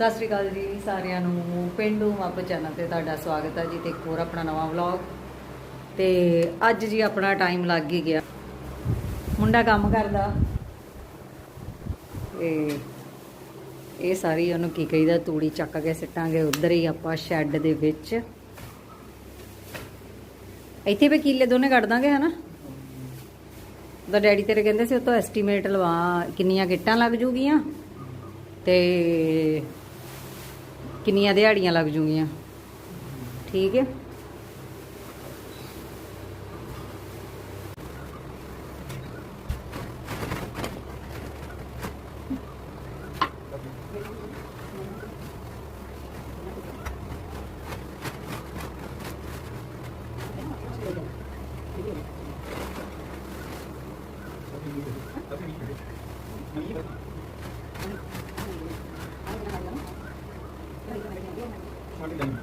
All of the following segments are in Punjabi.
ਸਤਿ ਸ਼੍ਰੀ ਅਕਾਲ ਜੀ ਸਾਰਿਆਂ ਨੂੰ। ਪਿੰਡੂ ਮੱਪ ਚੈਨਲ ਤੇ ਤੁਹਾਡਾ ਸਵਾਗਤ ਹੈ ਜੀ ਤੇ ਇੱਕ ਹੋਰ ਆਪਣਾ ਨਵਾਂ ਵਲੌਗ। ਤੇ ਅੱਜ ਜੀ ਆਪਣਾ ਟਾਈਮ ਲੱਗ ਹੀ ਗਿਆ। ਮੁੰਡਾ ਕੰਮ ਕਰਦਾ। ਤੇ ਇਹ ਸਾਰੀ ਉਹਨੂੰ ਕੀ ਕਹੀਦਾ, ਤੂੜੀ ਚੱਕ ਕੇ ਸਿੱਟਾਂਗੇ ਉਧਰ ਹੀ ਆਪਾਂ ਸ਼ੈੱਡ ਦੇ ਵਿੱਚ। ਇੱਥੇ ਵੀ ਕੀਲੇ ਦੋਨੇ ਕੱਢ ਦਾਂਗੇ, ਹਨਾ? ਦਾ ਡੈਡੀ ਤੇਰੇ ਕਹਿੰਦੇ ਸੀ, ਉਹ ਤੋਂ ਐਸਟੀਮੇਟ ਲਵਾ, ਕਿੰਨੀਆਂ ਕਿੱਟਾਂ ਲੱਗ ਜੂਗੀਆਂ। ਤੇ ਕਿੰਨੀਆਂ ਦਿਹਾੜੀਆਂ ਲੱਗ ਜੂਗੀਆਂ। ਠੀਕ ਹੈ। மாட்டிக்கலாம்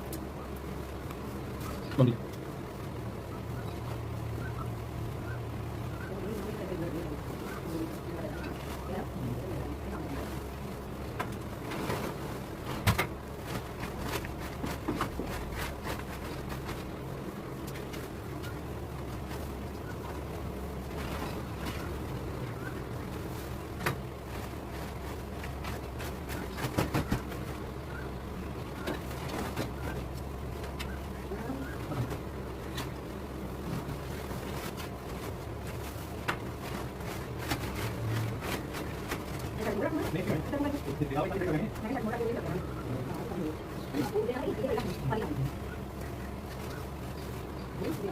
Yeah.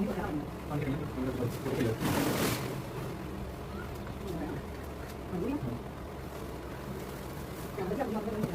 Thank you.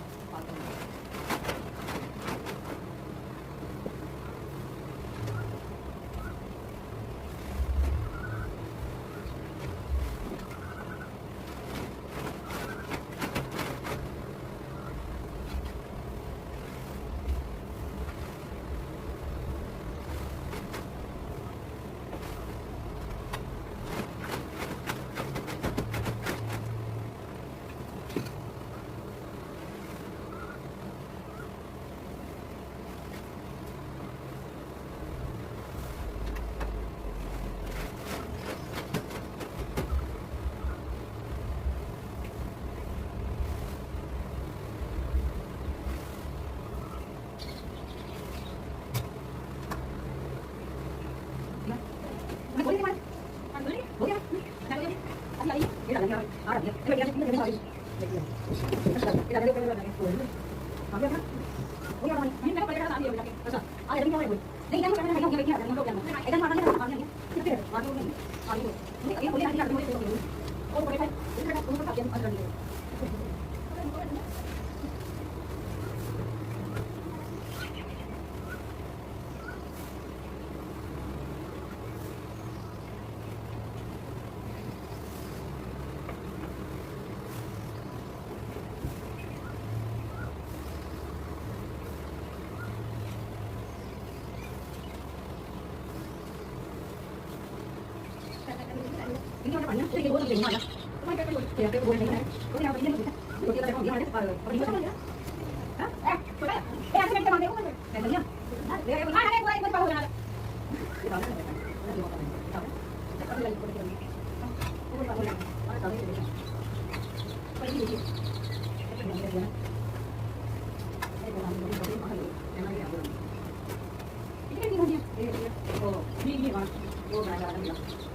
Thank you. 이게 이게 막 이거 나가는 거.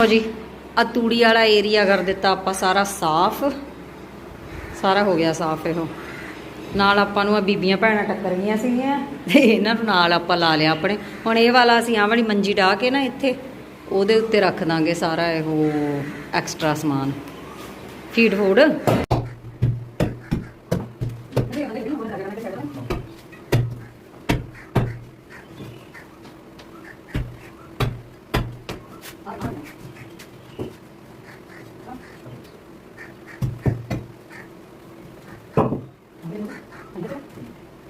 ਲਓ ਜੀ ਆ ਤੂੜੀ ਵਾਲਾ ਏਰੀਆ ਕਰ ਦਿੱਤਾ ਆਪਾਂ ਸਾਰਾ ਸਾਫ਼। ਸਾਰਾ ਹੋ ਗਿਆ ਸਾਫ਼ ਇਹੋ। ਨਾਲ ਆਪਾਂ ਨੂੰ ਆ ਬੀਬੀਆਂ ਭੈਣਾਂ ਟੱਕਰ ਗਈਆਂ ਸੀਗੀਆਂ ਤੇ ਇਹਨਾਂ ਨੂੰ ਨਾਲ ਆਪਾਂ ਲਾ ਲਿਆ ਆਪਣੇ। ਹੁਣ ਇਹ ਵਾਲਾ ਅਸੀਂ ਆਹ ਵਾਲੀ ਮੰਜੀ ਢਾ ਕੇ ਨਾ ਇੱਥੇ, ਉਹਦੇ ਉੱਤੇ ਰੱਖ ਦਾਂਗੇ ਸਾਰਾ ਇਹੋ ਐਕਸਟਰਾ ਸਮਾਨ। Feed food?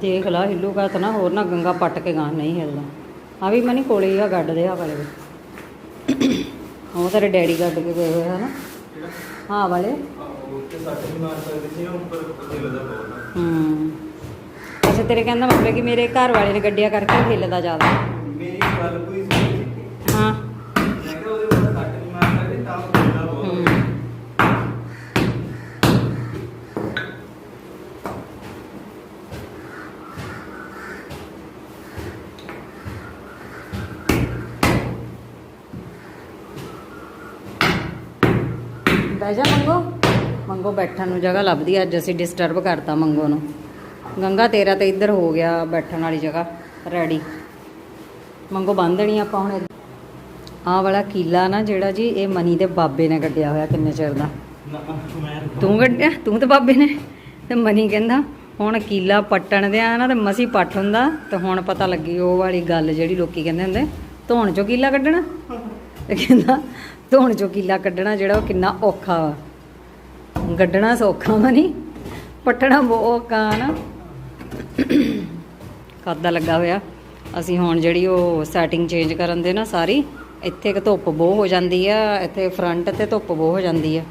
ਦੇਖ ਲਾ ਹਿੱਲੂਗਾ ਤਾਂ ਨਾ ਹੋਰ ਨਾ ਗੰਗਾ ਪੱਟ ਕੇ ਗਾਂ ਨਹੀਂ ਹਿੱਲਦਾ ਆ ਵੀ ਮਨੀ ਕੋਲੇ ਹੀ ਆ ਗੱਡ ਦੇ ਆ ਵਾਲੇ। ਵੀ। ਉਹ ਤੇਰੇ ਡੈਡੀ ਗੱਡ ਕੇ ਗਏ ਹੋਏ ਆ ਨਾ। ਹਾਂ ਵਾਲੇ। ਹੂੰ। ਅੱਛਾ, ਤੇਰੇ ਕਹਿੰਦਾ ਮਤਲਬ ਕਿ ਮੇਰੇ ਘਰ ਵਾਲੇ ਨੇ ਗੱਡੀਆਂ ਕਰਕੇ ਹਿੱਲਦਾ ਜ਼ਿਆਦਾ। ਮੇਰੀ ਗੱਲ ਕੋਈ ਬਹਿ ਜਾ ਮੰਗੋ। ਮੰਗੋ ਬੈਠਣ ਨੂੰ ਜਗ੍ਹਾ ਲੱਭਦੀ ਅੱਜ ਅਸੀਂ ਡਿਸਟਰਬ ਕਰਤਾ ਮੰਗੋ ਨੂੰ। ਗੰਗਾ ਤੇਰਾ ਤੇ ਇੱਧਰ ਹੋ ਗਿਆ ਬੈਠਣ ਵਾਲੀ ਜਗ੍ਹਾ ਰੈਡੀ ਮੰਗੋ ਬੰਨ ਆਪਾਂ ਹੁਣ ਆਹ ਵਾਲਾ ਕੀਲਾ ਨਾ ਜਿਹੜਾ ਜੀ, ਇਹ ਮਨੀ ਦੇ ਬਾਬੇ ਨੇ ਕੱਢਿਆ ਹੋਇਆ ਕਿੰਨੇ ਚਿਰ ਦਾ। ਤੂੰ ਕੱਢਿਆ ਤੂੰ ਤੇ ਬਾਬੇ ਨੇ। ਤੇ ਮਨੀ ਕਹਿੰਦਾ, ਹੁਣ ਕੀਲਾ ਪੱਟਣ ਦੇ ਆ ਨਾ ਤੇ ਮਸੀ ਪੱਟ ਹੁੰਦਾ, ਤੇ ਹੁਣ ਪਤਾ ਲੱਗੀ ਉਹ ਵਾਲੀ ਗੱਲ ਜਿਹੜੀ ਲੋਕੀ ਕਹਿੰਦੇ ਹੁੰਦੇ, ਧੋਣ ਚੋਂ ਕੀਲਾ ਕੱਢਣਾ। ਤੇ ਕਹਿੰਦਾ ਧੋਣ ਚੋਂ ਕੀਲਾ ਕੱਢਣਾ ਜਿਹੜਾ ਉਹ ਕਿੰਨਾ ਔਖਾ ਵਾ। ਗੱਡਣਾ ਸੌਖਾ ਵਾ ਨਹੀਂ ਪੱਟਣਾ ਬਹੁਤ ਔਖਾ ਨਾ। ਕੱਦਾ ਲੱਗਾ ਹੋਇਆ। ਅਸੀਂ ਹੁਣ ਜਿਹੜੀ ਉਹ ਸੈਟਿੰਗ ਚੇਂਜ ਕਰਨ ਦੇ ਨਾ ਸਾਰੀ, ਇੱਥੇ ਕਿ ਧੁੱਪ ਬਹੁਤ ਹੋ ਜਾਂਦੀ ਆ, ਇੱਥੇ ਫਰੰਟ ਤੇ ਧੁੱਪ ਬਹੁਤ ਹੋ ਜਾਂਦੀ ਆ,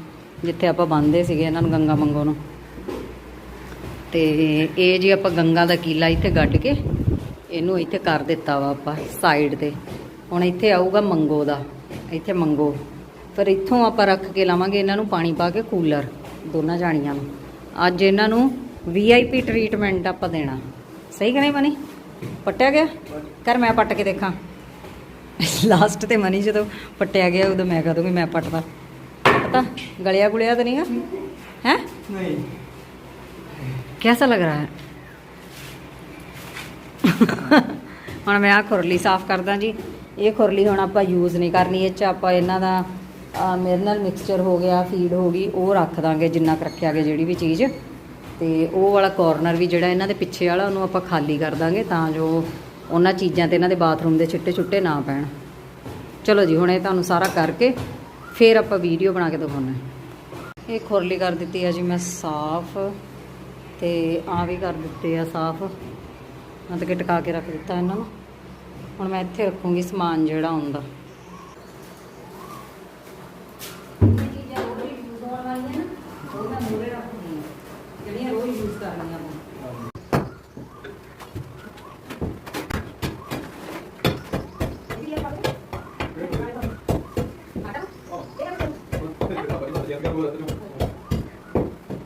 ਜਿੱਥੇ ਆਪਾਂ ਬੰਨਦੇ ਸੀਗੇ ਇਹਨਾਂ ਨੂੰ ਗੰਗਾ ਮੰਗੋ ਨੂੰ। ਤੇ ਇਹ ਜੀ ਆਪਾਂ ਗੰਗਾ ਦਾ ਕੀਲਾ ਇੱਥੇ ਗੱਡ ਕੇ, ਇਹਨੂੰ ਇੱਥੇ ਕਰ ਦਿੱਤਾ ਵਾ ਆਪਾਂ ਸਾਈਡ ਤੇ। ਹੁਣ ਇੱਥੇ ਆਊਗਾ ਮੰਗੋ ਦਾ। ਇੱਥੇ ਮੰਗੋ। ਪਰ ਇੱਥੋਂ ਆਪਾਂ ਰੱਖ ਕੇ ਲਾਵਾਂਗੇ ਇਹਨਾਂ ਨੂੰ ਪਾਣੀ ਪਾ ਕੇ ਕੂਲਰ ਦੋਨਾਂ ਜਾਣੀਆਂ ਨੂੰ। ਅੱਜ ਇਹਨਾਂ ਨੂੰ ਵੀਆਈਪੀ ਟ੍ਰੀਟਮੈਂਟ ਆਪਾਂ ਦੇਣਾ। ਸਹੀ ਕਿ ਨਹੀਂ ਮਨੀ? ਪਟਿਆ ਗਿਆ? ਕਰ ਮੈਂ ਪੱਟ ਕੇ ਦੇਖਾਂ। ਲਾਸਟ ਤੇ ਮਨੀ ਜਦੋਂ ਪਟਿਆ ਗਿਆ ਉਦੋਂ ਮੈਂ ਕਹਾਂ ਕਿ ਮੈਂ ਪਟਦਾ। ਪਤਾ ਗਲਿਆ ਗੁਲਿਆ ਤਾਂ ਨਹੀਂ ਹੈ ਹੈ? ਨਹੀਂ। ਕਿਹਦਾ ਲੱਗ ਰਿਹਾ ਹੈ? ਹੁਣ ਮੈਂ ਆ ਖੁਰਲੀ ਸਾਫ਼ ਕਰਦਾ ਜੀ। ਇਹ ਖੁਰਲੀ ਹੁਣ ਆਪਾਂ ਯੂਜ਼ ਨਹੀਂ ਕਰਨੀ, ਇਹ ਚ ਆਪਾਂ ਇਹਨਾਂ ਦਾ ਮਿਨਰਲ ਮਿਕਸਚਰ ਹੋ ਗਿਆ ਫੀਡ ਹੋ ਗਈ, ਉਹ ਰੱਖ ਦਾਂਗੇ ਜਿੰਨਾ ਕੁ ਰੱਖਿਆ ਗਿਆ ਜਿਹੜੀ ਵੀ ਚੀਜ਼। ਤੇ ਉਹ ਵਾਲਾ ਕਾਰਨਰ ਵੀ ਜਿਹੜਾ ਇਹਨਾਂ ਦੇ ਪਿੱਛੇ ਵਾਲਾ, ਉਹਨੂੰ ਆਪਾਂ ਖਾਲੀ ਕਰ ਦਾਂਗੇ ਤਾਂ ਜੋ ਉਹਨਾਂ ਚੀਜ਼ਾਂ ਤੇ ਇਹਨਾਂ ਦੇ ਬਾਥਰੂਮ ਦੇ ਛਿੱਟੇ ਛੁੱਟੇ ਨਾ ਪੈਣ। ਚਲੋ ਜੀ, ਹੁਣ ਇਹ ਤੁਹਾਨੂੰ ਸਾਰਾ ਕਰਕੇ ਫਿਰ ਆਪਾਂ ਵੀਡੀਓ ਬਣਾ ਕੇ ਦਿਖਾਉਣਾ ਇਹ ਖੁਰਲੀ ਕਰ ਦਿੱਤੀ ਆ ਜੀ ਮੈਂ ਸਾਫ਼, ਤੇ ਆ ਵੀ ਕਰ ਦਿੱਤੇ ਆ ਸਾਫ਼। ਮਤਲਬ ਕਿ ਟਿਕਾ ਕੇ ਰੱਖ ਦਿੱਤਾ ਇਹਨਾਂ ਨੂੰ। ਹੁਣ ਮੈਂ ਇੱਥੇ ਰੱਖੂੰਗੀ ਸਮਾਨ ਜਿਹੜਾ ਹੁੰਦਾ। ਜਿਹੜੀਆਂ ਰੋਜ਼ ਯੂਜ਼ ਕਰਨੀਆਂ ਆਪਾਂ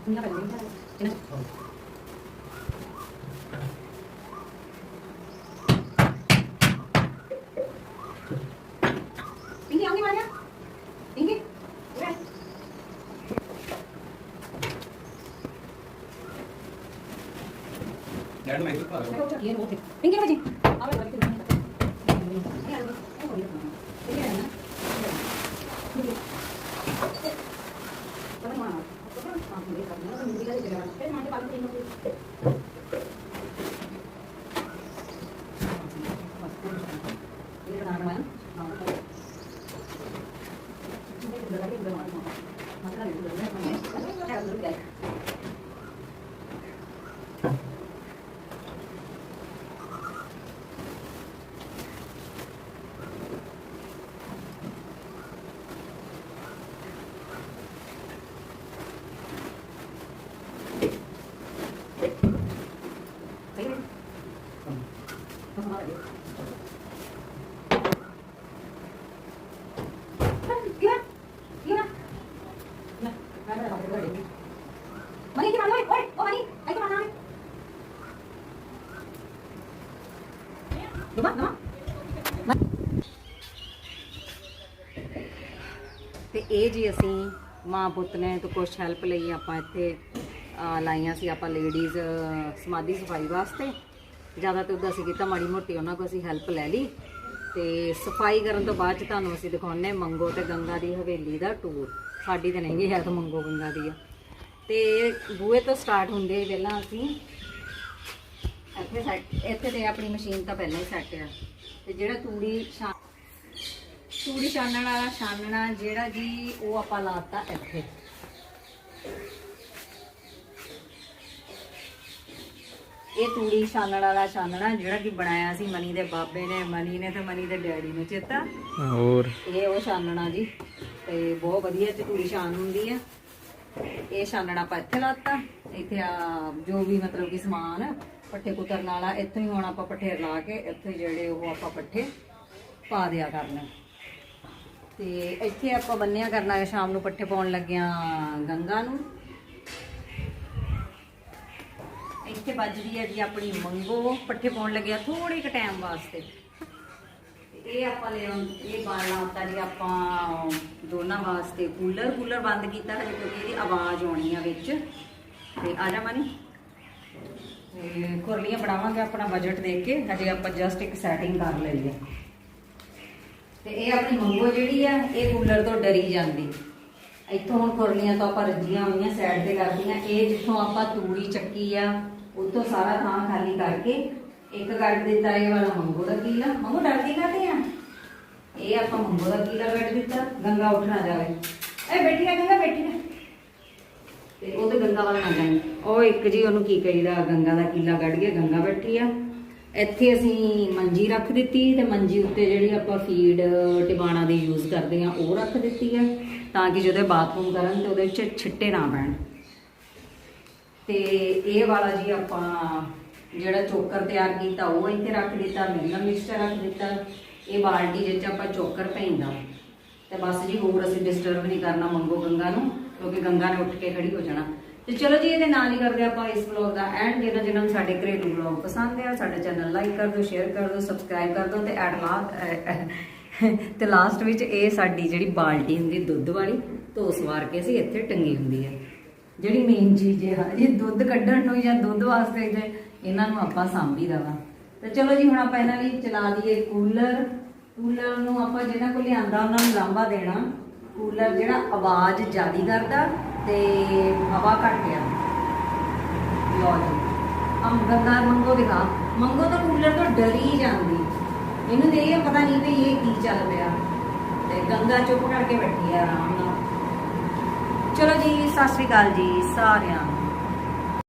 ਇੰਨਾ ਕਰ ਦੇ ਇੰਨਾ ਪਿੰਗੀ ਆਉਂਦੀ ਮਾਰਿਆ ਪਿੰਗੀ ਉਰੇ ਆ। ਡੈਡ ਮੈਂ ਇੱਥੇ ਭਾਗ ਦੇਖੋ ਚੱਕੀ ਹੈ ਉਹ ਤੇ ਪਿੰਗੀ ਵਜੀ ਆਵੇ ਵਜੀ ਨਹੀਂ ਪਤਾ ਇਹ ਆ ਲੋ ਇਹ ਹੋ ਗਿਆ ਇਹ ਹੈ ਨਾ ਪਤਾ ਮਾਨਾ ਪਤਾ ਕੰਮ ਨਹੀਂ ਕਰਨਾ ਤਾਂ ਮੁੰਡੀ ਦਾ ਜਗ੍ਹਾ ਫਿਰ ਮਾਂ ਦੇ ਪਾਲ ਕੇ ਇਹਨੂੰ ਇਹ ਤਾਂ ਨਾ ਮੈਂ ਨਾ ਤਾਂ Mani, kita mana? Oi, oh Mani, ayo mana? Duma, duma. ਤੇ ਇਹ ਜੀ ਅਸੀਂ ਮਾਂ ਪੁੱਤ ਨੇ ਤੋਂ ਕੁਝ ਹੈਲਪ ਲਈ ਆਪਾਂ ਇੱਥੇ ਲਾਈਆਂ ਸੀ ਆਪਾਂ ਲੇਡੀਜ਼ ਸਮਾਧੀ ਸਫ਼ਾਈ ਵਾਸਤੇ। ਜ਼ਿਆਦਾ ਤੇ ਉਦਾਂ ਅਸੀਂ ਕੀਤਾ ਮਾੜੀ ਮੋਟੀ ਉਹਨਾਂ ਕੋਲ ਅਸੀਂ ਹੈਲਪ ਲੈ ਲਈ। ਤੇ ਸਫ਼ਾਈ ਕਰਨ ਤੋਂ ਬਾਅਦ ਚ ਤੁਹਾਨੂੰ ਅਸੀਂ ਦਿਖਾਉਣੇ ਮੰਗੋ ਤੇ ਗੰਗਾ ਦੀ ਹਵੇਲੀ ਦਾ ਟੂਰ ਸਾਡੀ ਤਾਂ ਨਹੀਂ ਹੈ ਤਾਂ ਮੰਗੋ ਗੰਗਾ ਦੀ ਆ। ਤੇ ਬੂਹੇ ਤੋਂ ਸਟਾਰਟ ਹੁੰਦੇ ਪਹਿਲਾਂ ਅਸੀਂ। ਇੱਥੇ ਸੈੱਟ ਇੱਥੇ ਤੇ ਆਪਣੀ ਮਸ਼ੀਨ ਤਾਂ ਪਹਿਲਾਂ ਹੀ ਸੈੱਟ ਆ। ਤੇ ਜਿਹੜਾ ਤੂੜੀ ਛਾ ਤੂੜੀ ਛਾਨਣ ਵਾਲਾ ਛਾਨਣਾ ਜਿਹੜਾ ਜੀ ਉਹ ਆਪਾਂ ਲਾਤਾ ਇੱਥੇ। ਇਹ ਤੂੜੀ ਛਾਨਣ ਵਾਲਾ ਛਾਨਣਾ ਜਿਹੜਾ ਕਿ ਬਣਾਇਆ ਸੀ ਮਨੀ ਦੇ ਬਾਬੇ ਨੇ। ਮਨੀ ਨੇ ਤੇ ਮਨੀ ਦੇ ਡੈਡੀ ਨੇ ਚੇਤਾ? ਹੋਰ? ਇਹ ਉਹ ਛਾਨਣਾ ਜੀ। ਤੇ ਬਹੁਤ ਵਧੀਆ ਚ ਤੂੜੀ ਛਾਨ ਹੁੰਦੀ ਆ। ਇਹ ਛਾਨਣਾ ਆਪਾਂ ਇੱਥੇ ਲਾਤਾ। ਇੱਥੇ ਆ ਜੋ ਵੀ ਮਤਲਬ ਕਿ ਸਮਾਨ ਪੱਠੇ ਕੁਤਰਨ ਵਾਲਾ ਇੱਥੋਂ ਹੀ ਹੁਣ ਆਪਾਂ ਪੱਠੇ ਲਾ ਕੇ ਇੱਥੇ ਜਿਹੜੇ ਉਹ ਆਪਾਂ ਪੱਠੇ ਪਾ ਦਿਆ ਕਰਨੇ। ਤੇ ਇੱਥੇ ਆਪਾਂ ਬੰਨਿਆ ਕਰਨਾ ਹੈ ਸ਼ਾਮ ਨੂੰ ਪੱਠੇ ਪਾਉਣ ਲੱਗਿਆਂ ਗੰਗਾ ਨੂੰ। ਇੱਥੇ ਵੱਜਦੀ ਹੈ ਜੀ ਆਪਣੀ ਮੰਗੋ। ਪੱਠੇ ਪਾਉਣ ਲੱਗਿਆ ਥੋੜੇ ਕੁ ਟਾਈਮ ਵਾਸਤੇ। ਇਹ ਆਪਾਂ ਲੈ ਇਹ ਬਾਲਣਾ ਹੁੰਦਾ ਜੀ ਆਪਾਂ ਦੋਨਾਂ ਵਾਸਤੇ ਕੂਲਰ ਕੂਲਰ ਬੰਦ ਕੀਤਾ ਹੈ ਕਿਉਂਕਿ ਇਹਦੀ ਆਵਾਜ਼ ਆਉਣੀ ਆ ਵਿੱਚ। ਤੇ ਆ ਜਾ ਮਨੀ। ਤੇ ਕੁਰਲੀਆਂ ਬਣਾਵਾਂਗੇ ਆਪਣਾ ਬਜਟ ਦੇਖ ਕੇ, ਹਜੇ ਆਪਾਂ ਜਸਟ ਇੱਕ ਸੈਟਿੰਗ ਕਰ ਲਈ ਹੈ। ਤੇ ਇਹ ਆਪਣੀ ਮੰਗੋ ਜਿਹੜੀ ਆ, ਇਹ ਕੂਲਰ ਤੋਂ ਡਰੀ ਜਾਂਦੀ। ਇੱਥੋਂ ਹੁਣ ਕੁਰਲੀਆਂ ਤਾਂ ਆਪਾਂ ਰੱਜੀਆਂ ਹੋਈਆਂ ਸਾਈਡ ਤੇ ਕਰਦੀਆਂ। ਇਹ ਜਿੱਥੋਂ ਆਪਾਂ ਤੂੜੀ ਚੱਕੀ ਆ ਉੱਥੋਂ ਸਾਰਾ ਥਾਂ ਖਾਲੀ ਕਰਕੇ, ਇੱਕ ਕੱਢ ਦਿੱਤਾ ਇਹ ਵਾਲਾ ਮੰਗੋ ਦਾ ਕੀਲਾ ਮੰਗੋ, ਡਰਦੀ ਕਾਤੇ ਆ? ਇਹ ਆਪਾਂ ਮੰਗੋ ਦਾ ਕੀਲਾ ਕੱਢ ਦਿੱਤਾ, ਗੰਗਾ ਉੱਠ ਜਾਵੇ। ਇਹ ਬੈਠੀ ਨਾ ਗੰਗਾ ਬੈਠੀ ਨਾ ਤੇ ਉਹ ਤੇ ਗੰਗਾ ਵਾਲਾ ਨਾ ਜਾਏ ਉਹ ਇੱਕ ਜੀ ਉਹਨੂੰ ਕੀ ਕਹੀਦਾ, ਗੰਗਾ ਦਾ ਕੀਲਾ ਕੱਢ ਕੇ ਗੰਗਾ ਬੈਠੀ ਆ। ਇੱਥੇ ਅਸੀਂ ਮੰਜੀ ਰੱਖ ਦਿੱਤੀ ਤੇ ਮੰਜੀ ਉੱਤੇ ਜਿਹੜੀ ਆਪਾਂ ਫੀਡ ਟਿਬਾਣਾ ਦੀ ਯੂਜ਼ ਕਰਦੇ ਆ, ਉਹ ਰੱਖ ਦਿੱਤੀ ਆ, ਤਾਂ ਕਿ ਜਦੋਂ ਬਾਥਰੂਮ ਕਰਨ ਤੇ ਉਹਦੇ ਵਿੱਚ ਛਿੱਟੇ ਨਾ ਪੈਣ। ਤੇ ਇਹ ਵਾਲਾ ਜੀ ਆਪਾਂ ਜਿਹੜਾ ਚੋਕਰ ਤਿਆਰ ਕੀਤਾ, ਉਹ ਇੱਥੇ ਰੱਖ ਦਿੱਤਾ ਮਿਲਣਾ ਮਿਕਸਚਰ ਰੱਖ ਦਿੱਤਾ। ਇਹ ਬਾਲਟੀ ਵਿੱਚ ਆਪਾਂ ਚੋਕਰ ਪੈਂਦਾ ਤੇ ਬਸ ਜੀ ਹੋਰ ਅਸੀਂ ਡਿਸਟਰਬ ਨਹੀਂ ਕਰਨਾ ਮੰਗੋ ਗੰਗਾ ਨੂੰ। ਕਿਉਂਕਿ ਗੰਗਾ ਨੇ ਉੱਠ ਕੇ ਖੜੀ ਹੋ ਜਾਣਾ। ਤੇ ਚਲੋ ਜੀ, ਇਹਦੇ ਨਾਲ ਹੀ ਕਰਦੇ ਆਪਾਂ ਇਸ ਵਲੌਗ ਦਾ ਐਂਡ ਜਿਹਨਾਂ ਜਿਹਨਾਂ ਨੂੰ ਸਾਡੇ ਘਰੇਲੂ ਵਲੌਗ ਪਸੰਦ ਆ, ਸਾਡੇ ਚੈਨਲ ਲਾਈਕ ਕਰ ਦਿਓ ਸ਼ੇਅਰ ਕਰ ਦਿਓ ਸਬਸਕ੍ਰਾਈਬ ਕਰ ਦਿਓ ਤੇ ਐਟ ਲਾਸਟ ਤੇ ਲਾਸਟ ਵਿੱਚ ਇਹ ਸਾਡੀ ਜਿਹੜੀ ਬਾਲਟੀ ਹੁੰਦੀ ਦੁੱਧ ਵਾਲੀ ਧੋ ਸਵਾਰ ਕੇ ਅਸੀਂ ਇੱਥੇ ਟੰਗੀ ਹੁੰਦੀ ਹੈ ਜਿਹੜੀ ਮੇਨ ਚੀਜ਼ ਹੈ ਇਹ ਦੁੱਧ ਕੱਢਣ ਨੂੰ ਜਾਂ ਦੁੱਧ ਵਾਸਤੇ ਜੇ, ਇਹਨਾਂ ਨੂੰ ਆਪਾਂ ਸਾਂਭੀ ਦਵਾ ਤੇ ਚਲੋ ਜੀ, ਹੁਣ ਆਪਾਂ ਇਹਨਾਂ ਲਈ ਚਲਾ ਲਈਏ ਕੂਲਰ। ਕੂਲਰ ਨੂੰ ਆਪਾਂ ਜਿਹਨਾਂ ਕੋਲ ਲਿਆਂਦਾ, ਉਹਨਾਂ ਨੂੰ ਲਾਂਭਾ ਦੇਣਾ। ਕੂਲਰ ਜਿਹੜਾ ਆਵਾਜ਼ ਜ਼ਿਆਦਾ ਕਰਦਾ ਤੇ ਹਵਾ ਘੱਟ ਆ। ਲਓ ਜੀ। ਹਮ ਮੰਗੋ ਦਿਖਾ। ਮੰਗੋ ਤਾਂ ਕੂਲਰ ਤੋਂ ਡਰੀ ਜਾਂਦੀ। ਇਹਨੂੰ ਤੇ ਇਹ ਪਤਾ ਨਹੀਂ ਵੀ ਇਹ ਕੀ ਚੱਲ ਪਿਆ। ਤੇ ਗੰਗਾ ਚੁੱਪ ਕਰਕੇ ਬੈਠੀ ਆ ਆਰਾਮ ਨਾਲ। ਚਲੋ ਜੀ, ਸਤਿ ਸ੍ਰੀ ਅਕਾਲ ਜੀ ਸਾਰਿਆਂ